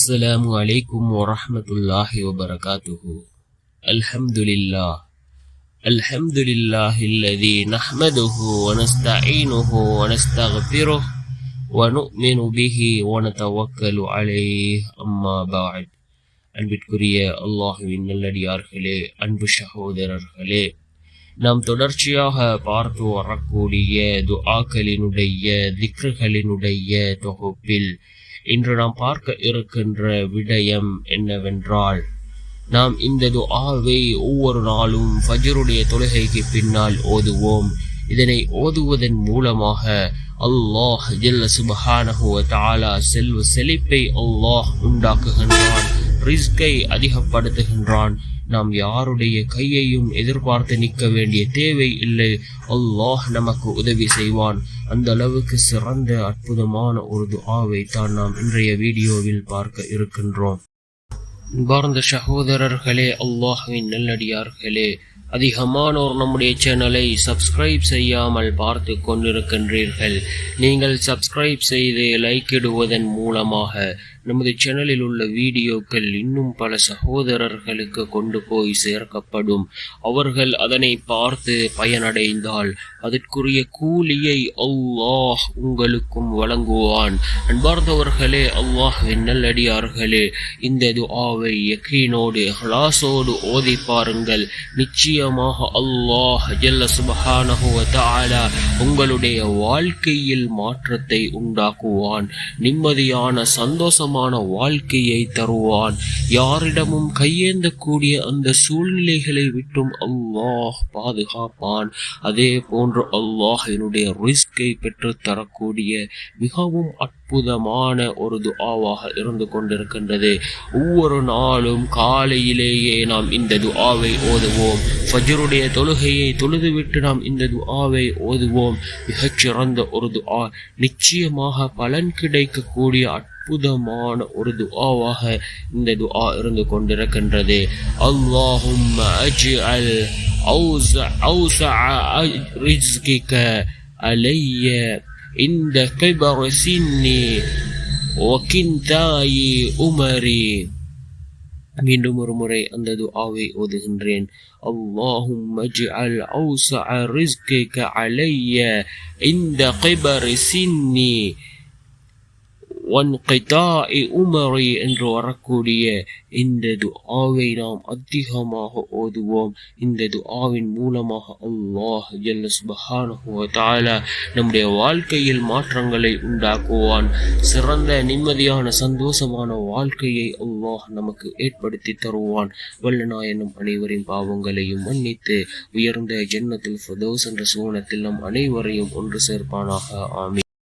السلام عليكم ورحمة الله وبركاته الحمد لله الحمد لله الذي نحمده ونستعينه ونستغفره ونؤمن به ونتوكل عليه أما بعد அன்பிற்குரிய அல்லாஹுவின் நல்லடியார்களே அன்பு சகோதரர்களே நாம் தொடர்ச்சியாக பார்த்து வரக்கூடிய துஆக்களினுடைய திக்ருகளினுடைய தொகுப்பில் இன்று நாம் பார்க்க இருக்கின்ற விடயம் என்னவென்றால் நாம் இந்த துஆவை ஒவ்வொரு நாளும் ஃபஜருடைய தொழுகைக்கு பின்னால் ஓதுவோம். இதனை ஓதுவதன் மூலமாக அல்லாஹ் ஜெல்ல தாலா செல்வ செழிப்பை அல்லாஹ் உண்டாக்குகின்றான் ரிஸ்கை அதிகப்படுத்துகின்றான். நாம் யாருடைய கையையும் எதிர்பார்த்து நிற்க வேண்டிய தேவை இல்லை. அல்லாஹ் நமக்கு உதவி செய்வான். அந்த அளவுக்கு சிறந்த அற்புதமான ஒரு துஆவை தான் நாம் இன்றைய வீடியோவில் பார்க்க இருக்கின்றோம். பார்ந்த சகோதரர்களே அல்லாஹுவின் நல்லடியார்களே அதிகமானோர் நம்முடைய சேனலை சப்ஸ்கிரைப் செய்யாமல் பார்த்து கொண்டிருக்கின்றீர்கள். நீங்கள் சப்ஸ்கிரைப் செய்து லைக் இடுவதன் மூலமாக நமது சேனலில் உள்ள வீடியோக்கள் இன்னும் பல சகோதரர்களுக்கு கொண்டு போய் சேர்க்கப்படும். அவர்கள் அதனை பார்த்து பயனடைந்தால் அதற்குரிய கூலியை அல்லாஹ் உங்களுக்கும் வழங்குவான். அன்பார்ந்தவர்களே அல்லாஹ் நல்லடியார்களே இந்த துஆவை யக்கீனோடு ஹலாசோடு ஓதி பாருங்கள். நிச்சயமாக அல்லாஹ் ஜல்ல சுபஹானஹு வ உங்களுடைய வாழ்க்கையில் மாற்றத்தை உண்டாக்குவான். நிம்மதியான சந்தோஷம் சந்தோஷமான வாழ்க்கையை தருவான். யாரிடமும் கையேந்தக்கூடிய அந்த சூழ்நிலைகளை விட்டும் அல்லாஹ் பாதுகாப்பான். அதே போன்று அல்லாஹ் என்னுடைய ரிஸ்கை பெற்று தரக்கூடிய மிகவும் அற்புதமான ஒரு துஆவாக இருந்து கொண்டிருக்கின்றது. ஒவ்வொரு நாளும் காலையிலேயே நாம் இந்த துஆவை ஓதுவோம். ஃபஜருடைய தொழுகையை தொழுதுவிட்டு நாம் இந்த துஆவை ஓதுவோம். மிகச்சிறந்த ஒரு துஆ. நிச்சயமாக பலன் கிடைக்கக்கூடிய அற்புதமான ஒரு துஆவாக இந்த துஆ இருந்து கொண்டிருக்கின்றது அல்லாஹும் அஜ்அல் أوسع أوسع رزقك علي عند كبر سني وكنتاي أمري மீண்டும் ஒரு முறை அந்த துஆவை ஓதுகின்றேன் அல்லாஹும் அஜ்அல் அவுஸஅ ரிஸ்கிக அலைய இந்த கிபர் சின்னி வன்கிதாஇ உமரை என்று வரக்கூடிய இந்த துஆவை நாம் அதிகமாக ஓதுவோம் இந்த துஆவின் மூலமாக அல்லாஹ் ஜல்ல சுபஹானஹு நம்முடைய வாழ்க்கையில் மாற்றங்களை உண்டாக்குவான். சிறந்த நிம்மதியான சந்தோஷமான வாழ்க்கையை அல்லாஹ் நமக்கு ஏற்படுத்தி தருவான். வல்லநாயனும் அனைவரின் பாவங்களையும் மன்னித்து உயர்ந்த ஜன்னத்தில் ஃபதோஸ் என்ற சூனத்தில் நம் அனைவரையும் ஒன்று சேர்ப்பானாக. ஆமி